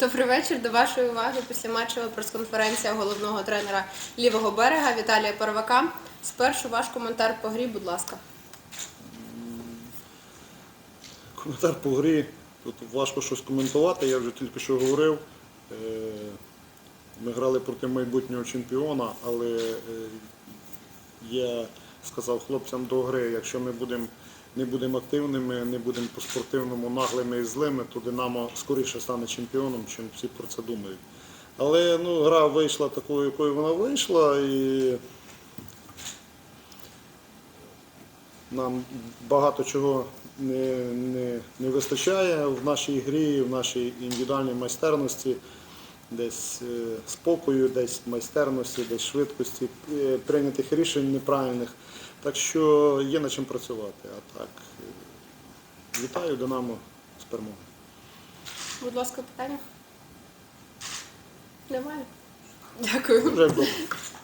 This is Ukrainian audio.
Добрий вечір. До вашої уваги після матчева прес-конференція головного тренера лівого берега Віталія Первака. Спершу ваш коментар по грі, будь ласка. Коментар по грі. Тут важко щось коментувати, я вже тільки що говорив. Е, Ми грали проти майбутнього чемпіона, але е, я сказав хлопцям до гри, якщо ми будемо не будемо активними, не будемо по-спортивному наглими і злими, то Динамо скоріше стане чемпіоном, чим всі про це думають. Але ну, гра вийшла такою, якою вона вийшла, і нам багато чого не, не, не вистачає в нашій грі, в нашій індивідуальній майстерності, десь е, спокою, десь майстерності, десь швидкості, е, прийнятих рішень неправильних. Так що є над чим працювати. А так, вітаю Динамо з перемогою. Будь ласка, питання? Немає. Дякую. Дуже добре.